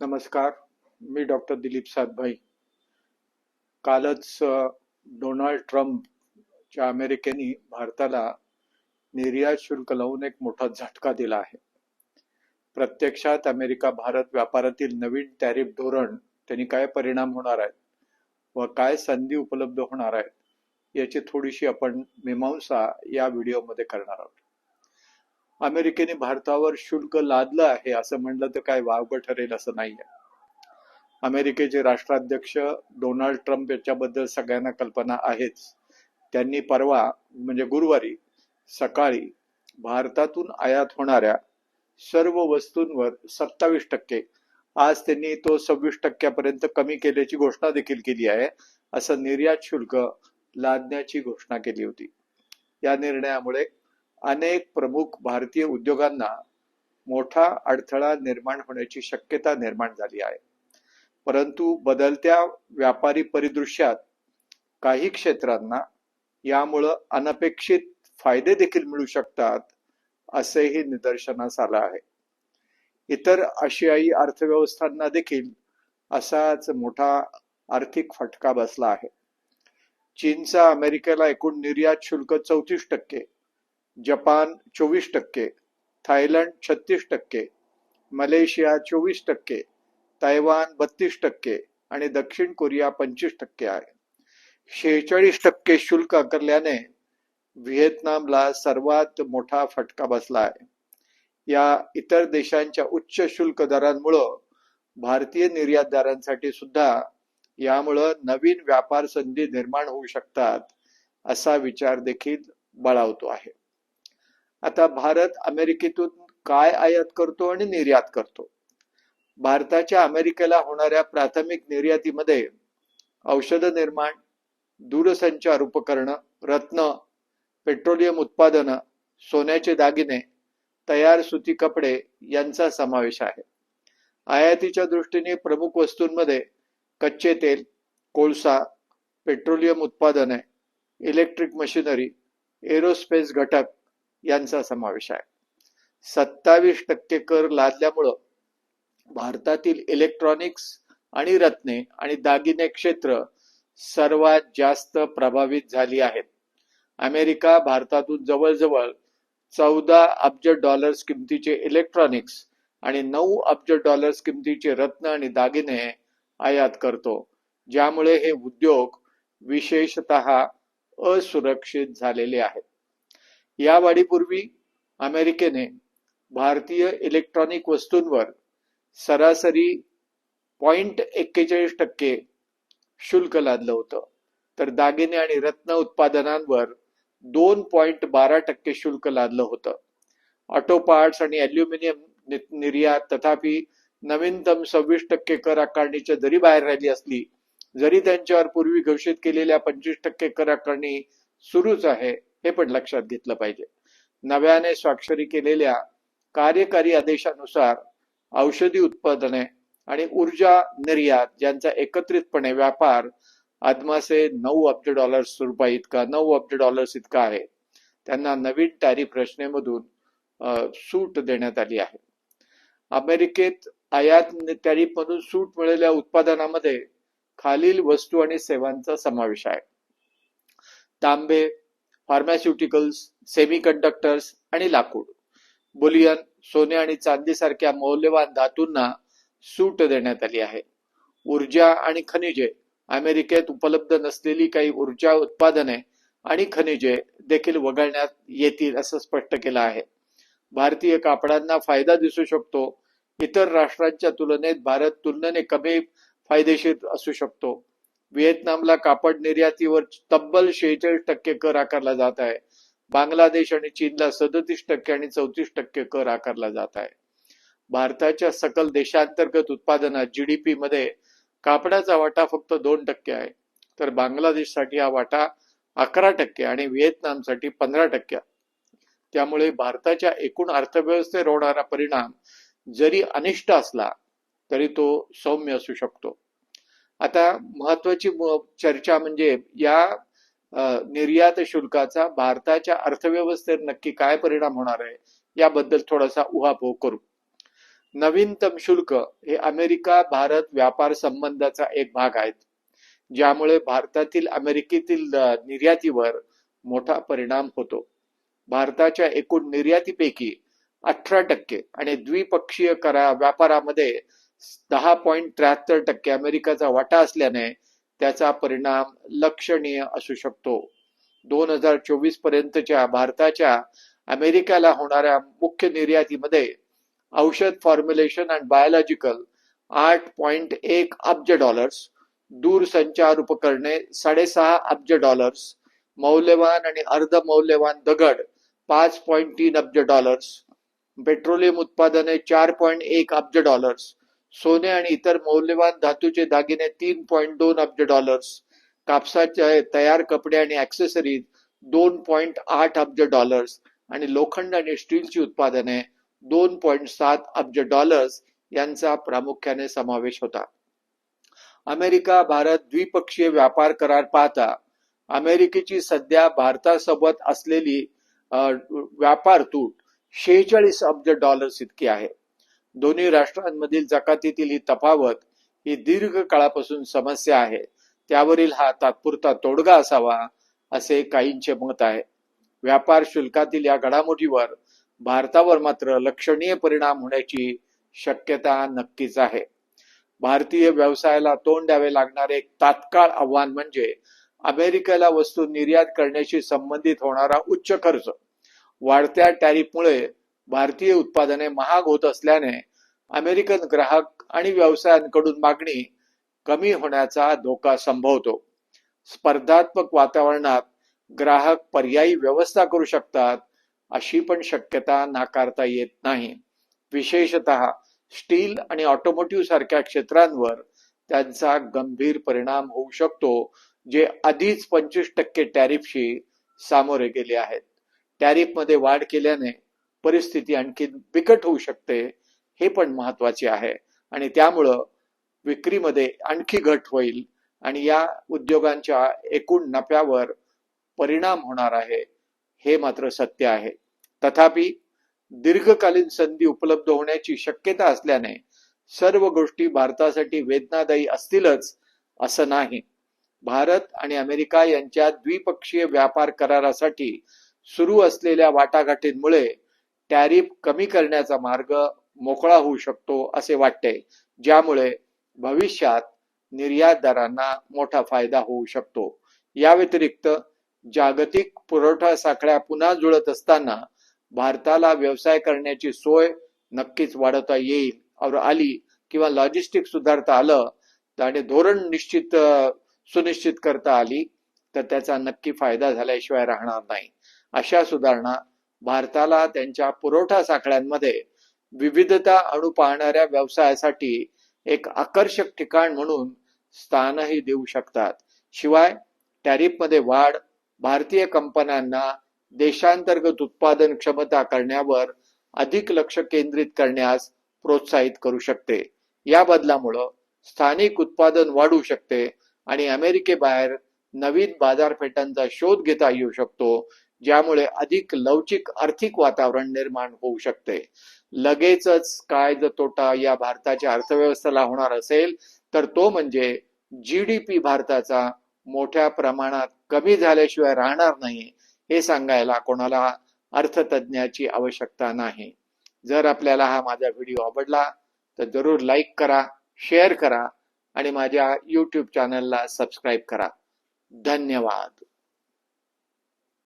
नमस्कार मी डॉक्टर दिलीप सातभाई. कालच डोनाल्ड ट्रम्पच्या अमेरिकेने भारताला निर्यात शुल्क लावून एक मोठा झटका दिला आहे. प्रत्यक्षात अमेरिका भारत व्यापारातील नवीन टॅरिफ धोरण त्यांनी काय परिणाम होणार आहेत व काय संधी उपलब्ध होणार आहेत याची थोडीशी आपण मीमांसा या व्हिडिओमध्ये करणार आहोत. अमेरिकेने भारतावर शुल्क लादलं आहे असं म्हणलं तर काय वावगं ठरेल असं नाहीये. अमेरिकेचे राष्ट्राध्यक्ष डोनाल्ड ट्रम्प याच्याबद्दल सगळ्यांना कल्पना आहेच. त्यांनी परवा म्हणजे गुरुवारी सकाळी भारतातून आयात होणाऱ्या सर्व वस्तूंवर सत्तावीस टक्के आज त्यांनी तो सव्वीस टक्क्यापर्यंत कमी केल्याची घोषणा देखील केली आहे असं निर्यात शुल्क लादण्याची घोषणा केली होती. या निर्णयामुळे अनेक प्रमुख भारतीय उद्योगांना मोठा अडथळा निर्माण होण्याची शक्यता निर्माण झाली आहे. परंतु बदलत्या व्यापारी परिदृश्यात काही क्षेत्रांना यामुळं अनपेक्षित फायदे देखील मिळू शकतात असेही निदर्शनास आलं आहे. इतर आशियाई अर्थव्यवस्थांना देखील असाच मोठा आर्थिक फटका बसला आहे. चीनचा अमेरिकेला एकूण निर्यात शुल्क चौतीस टक्के जपान चोवीस टक्के थायलंड छत्तीस टक्के मलेशिया चोवीस टक्के तैवान बत्तीस टक्के आणि दक्षिण कोरिया पंचवीस टक्के आहे. शेहेचाळीस टक्के शुल्क आकारल्याने व्हिएतनामला सर्वात मोठा फटका बसला आहे. या इतर देशांच्या उच्च शुल्क दरांमुळं भारतीय निर्यातदारांसाठी सुद्धा यामुळं नवीन व्यापार संधी निर्माण होऊ शकतात असा विचार देखील बळावतो आहे. आता भारत अमेरिकेतून काय आयात करतो आणि निर्यात करतो? भारताच्या अमेरिकेला होणाऱ्या प्राथमिक निर्यातीमध्ये औषध निर्माण दूरसंचार उपकरणं रत्न पेट्रोलियम उत्पादनं सोन्याचे दागिने तयार सुती कपडे यांचा समावेश आहे. आयातीच्या दृष्टीने प्रमुख वस्तूंमध्ये कच्चे तेल कोळसा पेट्रोलियम उत्पादने इलेक्ट्रिक मशिनरी एरोस्पेस घटक यांचा समावेश आहे. सत्तावीस टक्के कर लादल्यामुळं भारतातील इलेक्ट्रॉनिक्स आणि रत्ने आणि दागिने क्षेत्र सर्वात जास्त प्रभावित झाली आहेत. अमेरिका भारतातून जवळजवळ चौदा अब्ज डॉलर्स किमतीचे इलेक्ट्रॉनिक्स आणि नऊ अब्ज डॉलर्स किमतीचे रत्न आणि दागिने आयात करतो ज्यामुळे हे उद्योग विशेषत असुरक्षित झालेले आहेत. या वाढीपूर्वी अमेरिकेने भारतीय इलेक्ट्रॉनिक वस्तूंवर सरासरी पॉइंट एक्केचाळीस टक्के शुल्क लादलं होतं. तर दागिने आणि रत्न उत्पादनांवर दोन पॉइंट बारा टक्के शुल्क लादलं होतं. ऑटो पार्ट्स आणि अल्युमिनियम निर्यात तथापि नवीनतम सव्वीस टक्के कर आकारणीच्या जरी बाहेर राहिली असली जरी त्यांच्यावर पूर्वी घोषित केलेल्या पंचवीस टक्के कर आकारणी सुरूच आहे हे पण लक्षात घेतलं पाहिजे. नव्याने स्वाक्षरी केलेल्या कार्यकारी आदेशानुसार औषधी उत्पादने आणि ऊर्जा निर्यात ज्यांचा एकत्रितपणे व्यापार आदमासे नऊ अब्ज डॉलर्स रुपये इतका नऊ अब्ज डॉलर्स इतका आहे. त्यांना नवीन टॅरिफ रचनेमधून सूट देण्यात आली आहे. अमेरिकेत आयात टॅरिफ मधून सूट मिळालेल्या उत्पादनामध्ये खालील वस्तू आणि सेवांचा समावेश आहे. तांबे फार्मास्युटिकल्स सेमीकंडक्टर्स आणि लाकूड. बुलियन सोने आणि चांदी सारख्या मौल्यवान धातूंना सूट देण्यात आली आहे. ऊर्जा आणि खनिजे. अमेरिकेत उपलब्ध नसलेली काही ऊर्जा उत्पादने आणि खनिजे देखील वगळण्यात येतील असं स्पष्ट केलं आहे. भारतीय कापडांना फायदा दिसू शकतो. इतर राष्ट्रांच्या तुलनेत भारत तुलनेने कमी फायदेशीर असू शकतो. व्हिएतनामला कापड निर्यातीवर तब्बल शेहेचाळीस टक्के कर आकारला जात आहे. बांगलादेश आणि चीनला सदतीस टक्के आणि चौतीस टक्के कर आकारला जात आहे. भारताच्या सकल देशांतर्गत उत्पादनात जीडीपी मध्ये कापडाचा वाटा फक्त दोन टक्के आहे. तर बांगलादेशसाठी हा वाटा अकरा टक्के आणि व्हिएतनामसाठी पंधरा टक्के. त्यामुळे भारताच्या एकूण अर्थव्यवस्थेवर होणारा परिणाम जरी अनिष्ट असला तरी तो सौम्य असू शकतो. आता महत्वाची चर्चा म्हणजे या निर्यात शुल्काचा भारताच्या अर्थव्यवस्थेवर नक्की काय परिणाम होणार आहे याबद्दल थोडासा उहापोह करू. नवीनतम शुल्क हे अमेरिका भारत व्यापार संबंधाचा एक भाग आहेत ज्यामुळे भारतातील अमेरिकेतील निर्यातीवर मोठा परिणाम होतो. भारताच्या एकूण निर्यातीपैकी अठरा टक्के आणि द्विपक्षीय करा व्यापारामध्ये दहा पॉईंट त्र्याहत्तर टक्के अमेरिकेचा वाटा असल्याने त्याचा परिणाम लक्षणीय असू शकतो. दोन हजार चोवीस पर्यंतच्या भारताच्या अमेरिकेला होणाऱ्या मुख्य निर्यातीमध्ये औषध फॉर्म्युलेशन अँड बायोलॉजिकल आठ पॉइंट एक अब्ज डॉलर्स दूरसंचार उपकरणे साडेसहा अब्ज डॉलर्स मौल्यवान आणि अर्ध मौल्यवान दगड पाच पॉइंट तीन अब्ज डॉलर्स पेट्रोलियम उत्पादने चार पॉइंट एक अब्ज डॉलर्स सोने आणि इतर मौल्यवान धातूचे दागिने तीन पॉईंट दोन अब्ज डॉलर्स कापसाचे तयार कपडे आणि ऍक्सेसरीज दोन पॉईंट आठ अब्ज डॉलर्स आणि लोखंड आणि स्टीलची उत्पादने दोन पॉईंट सात अब्ज डॉलर्स यांचा प्रामुख्याने समावेश होता. अमेरिका भारत द्विपक्षीय व्यापार करार पाहता अमेरिकेची सध्या भारतासोबत असलेली व्यापार तूट शेहेचाळीस अब्ज डॉलर्स इतकी आहे. दोन्ही राष्ट्रांमधील जकातीतील ही तफावत ही दीर्घ काळापासून समस्या आहे. त्यावरील हा तात्पुरता तोडगा असावा असे काहींचे मत आहे. व्यापार शुल्कातील या घडामोडीवर भारतावर मात्र लक्षणीय परिणाम होण्याची शक्यता नक्कीच आहे. भारतीय व्यवसायाला तोंड द्यावे लागणारे एक तात्काळ आव्हान म्हणजे अमेरिकेला वस्तू निर्यात करण्याशी संबंधित होणारा उच्च खर्च. वाढत्या टॅरिफमुळे भारतीय उत्पादने महाग होत असल्याने अमेरिकन ग्राहक आणि व्यवसायांकडून मागणी कमी होण्याचा धोका संभवतो. स्पर्धात्मक वातावरणात ग्राहक पर्यायी व्यवस्था करू शकतात अशी पण शक्यता नाकारता येत नाही. विशेषतः स्टील आणि ऑटोमोटिव्ह सारख्या क्षेत्रांवर त्यांचा गंभीर परिणाम होऊ शकतो जे आधीच पंचवीस टक्के टॅरिफशी सामोरे गेले आहेत. टॅरिफमध्ये वाढ केल्याने परिस्थिती आणखी बिकट होऊ शकते हे पण महत्त्वाचे आहे. आणि त्यामुळं विक्रीमध्ये आणखी घट होईल आणि या उद्योगांच्या एकूण नफ्यावर परिणाम होणार आहे हे मात्र सत्य आहे. तथापि दीर्घकालीन संधी उपलब्ध होण्याची शक्यता असल्याने सर्व गोष्टी भारतासाठी वेदनादायी असतीलच असं नाही. भारत आणि अमेरिका यांच्या द्विपक्षीय व्यापार करारासाठी सुरू असलेल्या वाटाघाटींमुळे टॅरिफ कमी करण्याचा मार्ग मोकळा होऊ शकतो असे वाटते ज्यामुळे भविष्यात निर्यातदारांना मोठा फायदा होऊ शकतो. या व्यतिरिक्त जागतिक पुरवठा साखळ्या पुन्हा जुळत असताना भारताला व्यवसाय करण्याची सोय नक्कीच वाढवता येईल. और आली किंवा लॉजिस्टिक सुधारता आलं आणि धोरण निश्चित सुनिश्चित करता आली तर त्याचा नक्की फायदा झाल्याशिवाय राहणार नाही. अशा सुधारणा भारताला त्यांच्या पुरवठा साखळ्यांमध्ये विविधता आणू पाहणाऱ्या व्यवसायासाठी एक आकर्षक ठिकाण म्हणून स्थानही देऊ शकतात. शिवाय टॅरिफमध्ये वाढ भारतीय कंपन्यांना देशांतर्गत उत्पादन क्षमता करण्यावर अधिक लक्ष केंद्रित करण्यास प्रोत्साहित करू शकते. या बदलामुळं स्थानिक उत्पादन वाढू शकते आणि अमेरिकेबाहेर नवीन बाजारपेठांचा शोध घेता येऊ शकतो ज्यामुळे अधिक लवचिक आर्थिक वातावरण निर्माण होऊ शकते. लगेचच काय जर तोटा या भारताच्या अर्थव्यवस्थेला होणार असेल तर तो म्हणजे जीडीपी भारताचा मोठ्या प्रमाणात कमी झाल्याशिवाय राहणार नाही हे सांगायला कोणाला अर्थतज्ञाची आवश्यकता नाही. जर आपल्याला हा माझा व्हिडिओ आवडला तर जरूर लाईक करा शेअर करा आणि माझ्या यूट्यूब चॅनलला सबस्क्राईब करा. धन्यवाद.